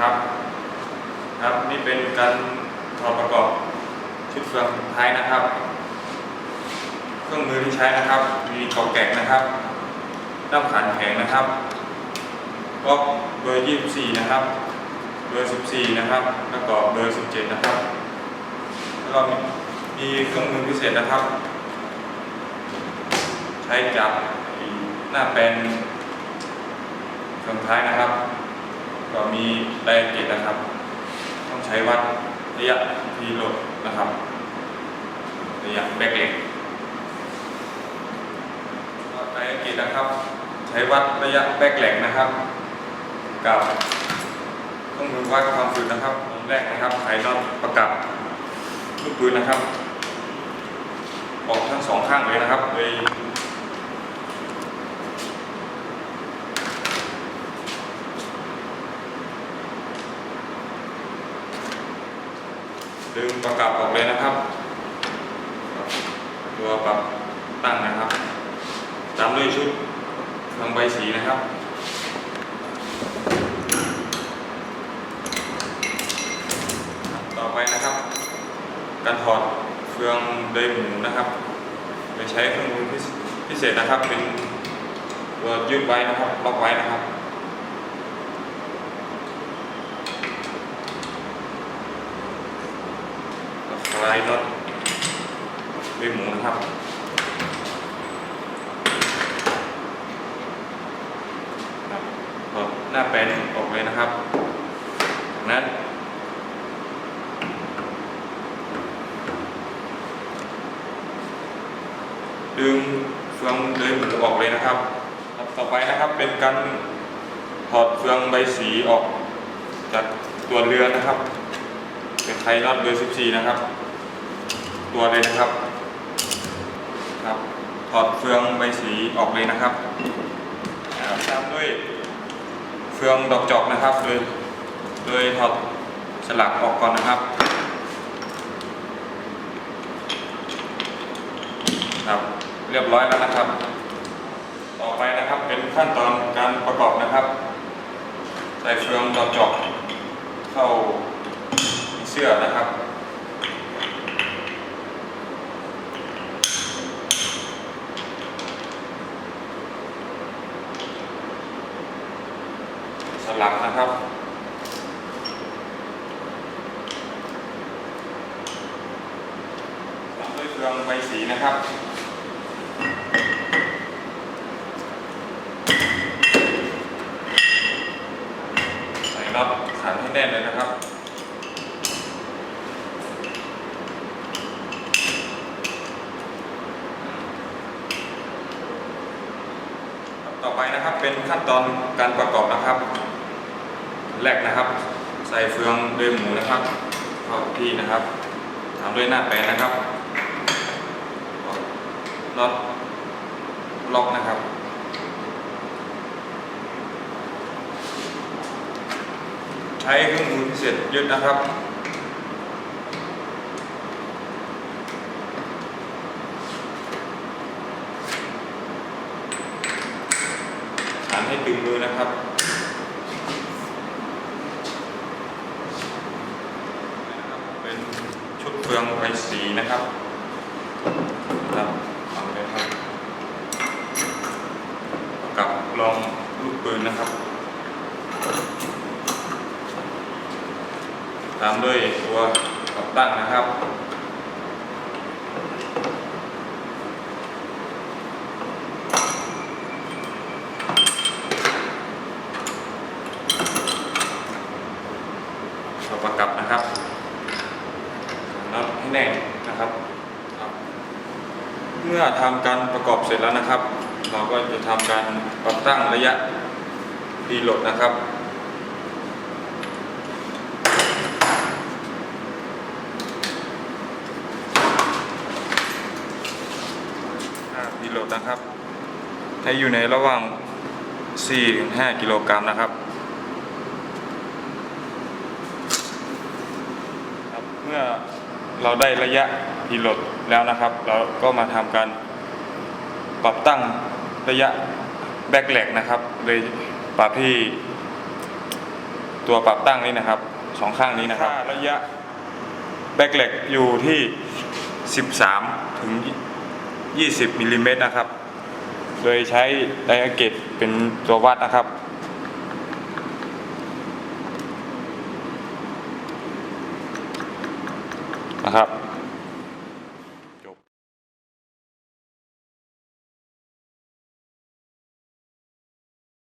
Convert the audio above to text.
ครับ ครับนี่เป็นการถอดประกอบชุดเฟืองท้ายนะครับ เครื่องมือที่ใช้นะครับ มีกอกแกกนะครับด้ามขันแข็งนะครับก๊อกเบอร์24 นะครับ เบอร์ 14 นะครับแล้วก็เบอร์ 17 นะครับแล้วก็มีเครื่องมือพิเศษนะครับ ใช้จับหน้าแปลนเครื่องท้ายนะครับ ก็มีไดเกตนะครับ ต้องใช้วัดระยะทีโหลดนะครับระยะแบกเหล็กก็ไดเกตนะครับ ใช้วัดระยะแบกเหล็กนะครับ กับเครื่องมือวัดความฝืดนะครับแรกนะครับไขน็อตประกับลูกปืนนะครับออกทั้งสองข้างเลยนะครับเลย ดึงประกับออกเลยนะครับ ตัวปรับตั้งนะครับตามด้วยชุดทางใบสีนะครับต่อไปนะครับ การถอดเฟืองเดยหมูนะครับโดยใช้เครื่องมือพิเศพิเศษนะครับ เป็นตัวยืดไว้นะครับล็อกไว้นะครับ คลายน็อตด้วยหมูนะครับครับถอดหน้าแปนออกเลยนะครับจากนั้นดึงเฟืองเลยหมูออกเลยนะครับครับ ต่อไปนะครับเป็นการถอดเฟืองใบสีออกจากตัวเรือนะครับ เป็นไทน็อตเบอร์ 14 นะครับ ตัวเลยนะครับครับถอดเฟืองใบสีออกเลยนะครับตามด้วยเฟืองดอกจอกนะครับโดยโดยถอดสลักออกก่อนนะครับครับเรียบร้อยแล้วนะครับ ต่อไปนะครับเป็นขั้นตอนการประกอบนะครับ ใส่เฟืองดอกจอกเข้า เสื่อนะครับสลักนะครับตามด้วยเครื่องใบสีนะครับ ใส่น็อตขันให้แน่นเลยนะครับ ต่อ ไปนะครับ เป็นขั้นตอนการประกอบนะครับแรกนะครับ ใส่เฟืองเดือยหมูนะครับเข้าที่นะครับตามด้วยหน้าแปรนะครับน็อตล็อกนะครับใช้เครื่องมือพิเศษยึดนะครับ ถึงมือนะครับ เป็นชุดเฟืองใบสีนะครับครับเอาเลยครับกับรองลูกปืนนะครับ ตามด้วยตัวกับตั้งนะครับ เราประกับนะครับน็อตให้แน่นนะครับ เมื่อทำการประกอบเสร็จแล้วนะครับ เราก็จะทำการปรับตั้งระยะดีโหลดนะครับดีโหลดนะครับ ให้อยู่ในระหว่าง4-5 กิโลกรัมนะครับ ครับเมื่อเราได้ระยะพีโหลดแล้วนะครับ เราก็มาทำการปรับตั้งระยะแบ็กแหลกนะครับเลยปรับที่ตัวปรับตั้งนี้นะครับสองข้างนี้นะครับระยะแบกเหล็กอยู่ที่ 13 ถึง 20มิลลิเมตรนะครับ โดยใช้ไดอะเกตเป็นตัววัดนะครับ นะครับ